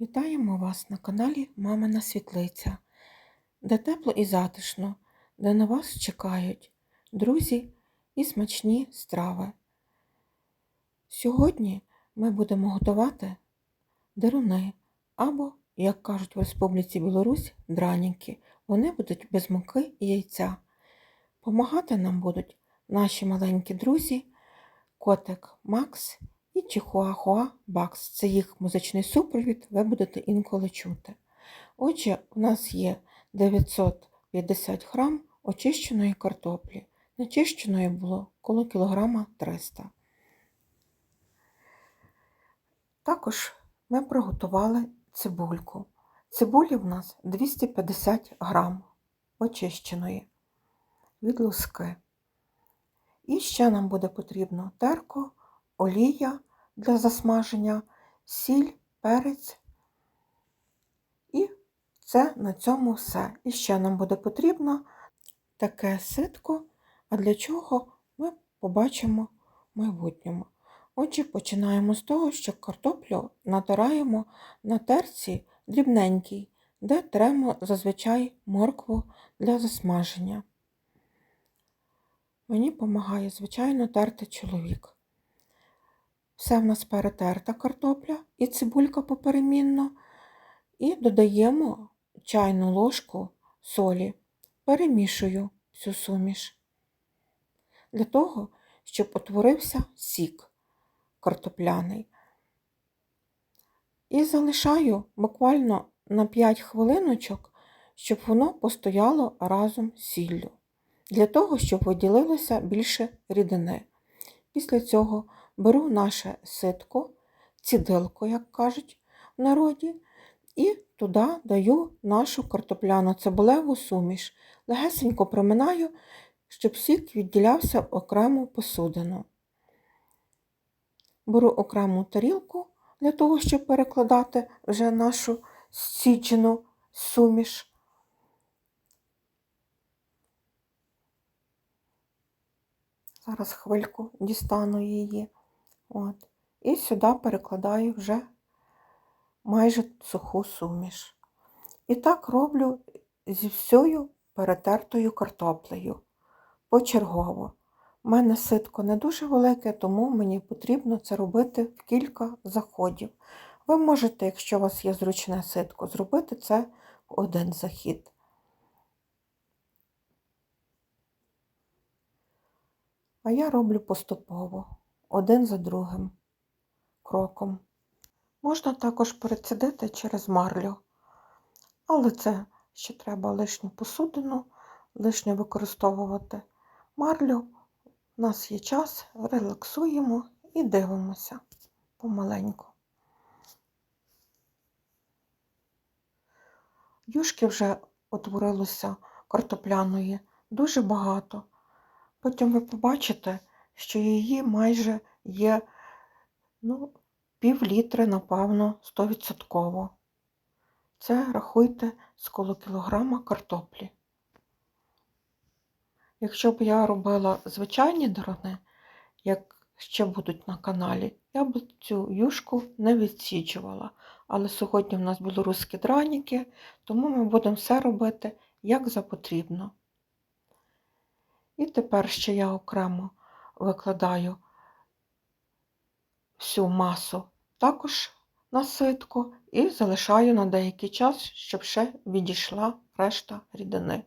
Вітаємо вас на каналі Мамина Світлиця, де тепло і затишно, де на вас чекають друзі і смачні страви. Сьогодні ми будемо готувати деруни або, як кажуть в Республіці Білорусь, драніки. Вони будуть без муки і яйця. Помагати нам будуть наші маленькі друзі, котик Макс і Чихуахуа Бакс. Це їх музичний супровід, ви будете інколи чути. Отже, у нас є 950 грам очищеної картоплі. Начищеної було коло кілограма 300. Також ми приготували цибульку. Цибулі в нас 250 грам очищеної від луски. І ще нам буде потрібно терко, олія для засмаження, сіль, перець. І це на цьому все. І ще нам буде потрібно таке ситко, а для чого ми побачимо в майбутньому. Отже, починаємо з того, що картоплю натираємо на терці дрібненькій, де тремо зазвичай моркву для засмаження. Мені допомагає, звичайно, терти чоловік. Все в нас перетерта картопля і цибулька поперемінно. І додаємо чайну ложку солі, перемішую всю суміш. Для того, щоб утворився сік картопляний. І залишаю буквально на 5 хвилиночок, щоб воно постояло разом з сіллю для того, щоб виділилося більше рідини. Після цього беру наше ситко, цідилко, як кажуть в народі, і туди даю нашу картопляну цибулеву суміш. Легесенько проминаю, щоб сік відділявся окрему посудину. Беру окрему тарілку для того, щоб перекладати вже нашу сіджену суміш. Зараз хвильку дістану її. От. І сюди перекладаю вже майже суху суміш. І так роблю зі всією перетертою картоплею почергово. У мене ситко не дуже велике, тому мені потрібно це робити в кілька заходів. Ви можете, якщо у вас є зручне ситко, зробити це в один захід. А я роблю поступово, один за другим кроком. Можна також перецідити через марлю, але це ще треба лишню посудину, лишню використовувати марлю. У нас є час, релаксуємо і дивимося помаленьку. Юшки вже утворилося картопляної дуже багато. Потім ви побачите, що її майже є ну, пів літри, напевно, 100%. Це рахуйте з коло кілограма картоплі. Якщо б я робила звичайні дрони, як ще будуть на каналі, я б цю юшку не відсічувала. Але сьогодні в нас білоруські драніки, тому ми будемо все робити як за потрібно. І тепер ще я окремо викладаю всю масу також на ситку і залишаю на деякий час, щоб ще відійшла решта рідини.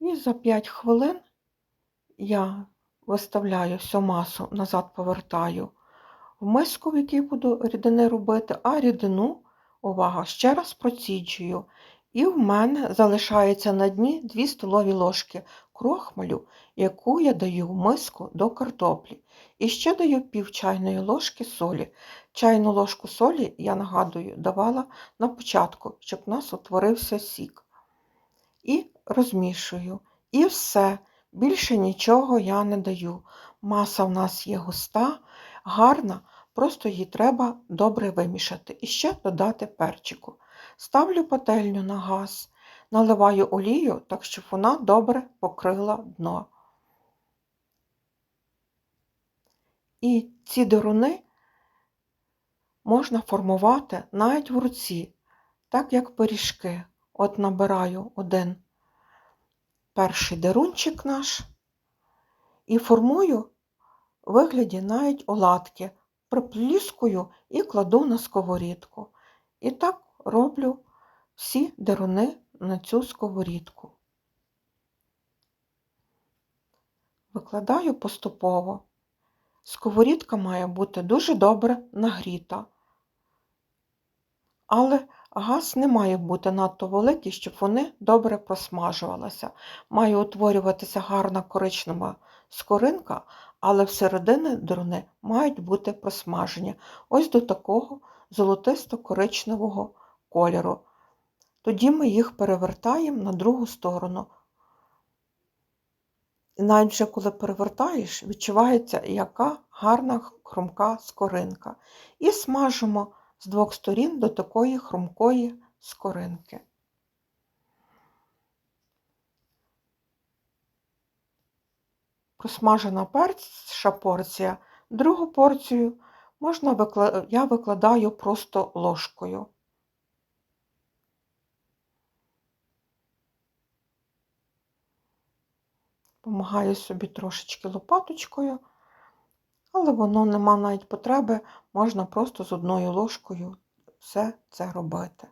І за 5 хвилин я виставляю всю масу, назад повертаю в миску, в якій буду рідини робити, а рідину Увага, ще раз проціджую. І в мене залишається на дні 2 столові ложки крохмалю, яку я даю в миску до картоплі. І ще даю пів чайної ложки солі. Чайну ложку солі, я нагадую, давала на початку, щоб у нас утворився сік. І розмішую. І все. Більше нічого я не даю. Маса в нас є густа, гарна. Просто її треба добре вимішати і ще додати перчику. Ставлю пательню на газ, наливаю олію, так щоб вона добре покрила дно. І ці деруни можна формувати навіть в руці, так як пиріжки. От набираю один перший дерунчик наш і формую в вигляді навіть оладки, припліскую і кладу на сковорідку. І так роблю всі деруни на цю сковорідку. Викладаю поступово. Сковорідка має бути дуже добре нагріта, але газ не має бути надто великий, щоб вони добре просмажувалися. Має утворюватися гарна коричнева скоринка, але всередині деруни мають бути просмажені ось до такого золотисто-коричневого кольору. Тоді ми їх перевертаємо на другу сторону. І навіть вже коли перевертаєш, відчувається, яка гарна хрумка скоринка. І смажимо з двох сторін до такої хрумкої скоринки. Просмажена перша порція, другу порцію можна викла... я викладаю просто ложкою. Помагаю собі трошечки лопаточкою, але воно нема навіть потреби, можна просто з одною ложкою все це робити.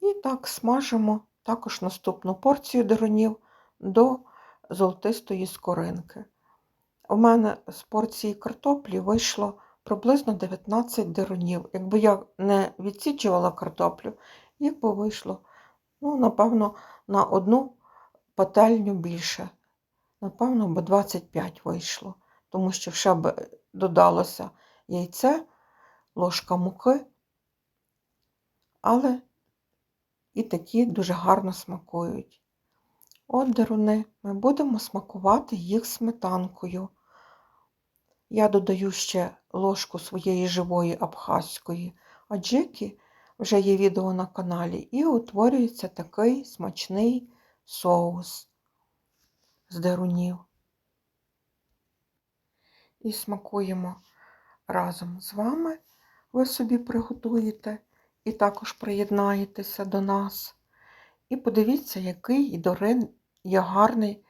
І так смажимо також наступну порцію деронів до золотистої скоринки. У мене з порції картоплі вийшло приблизно 19 деронів. Якби я не відсічувала картоплю, їх би вийшло, ну, напевно, на одну пательню більше. Напевно, би 25 вийшло, тому що ще б додалося яйце, ложка муки, але і такі дуже гарно смакують. От деруни, ми будемо смакувати їх сметанкою. Я додаю ще ложку своєї живої абхазької аджики, вже є відео на каналі, і утворюється такий смачний соус з дерунів. І смакуємо разом з вами, ви собі приготуєте і також приєднаєтеся до нас. І подивіться, який і Дорин є гарний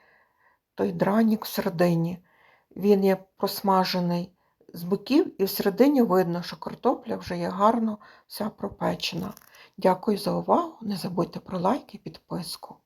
той дранік всередині. Він є просмажений з боків, і всередині видно, що картопля вже є гарно вся пропечена. Дякую за увагу. Не забудьте про лайк і підписку.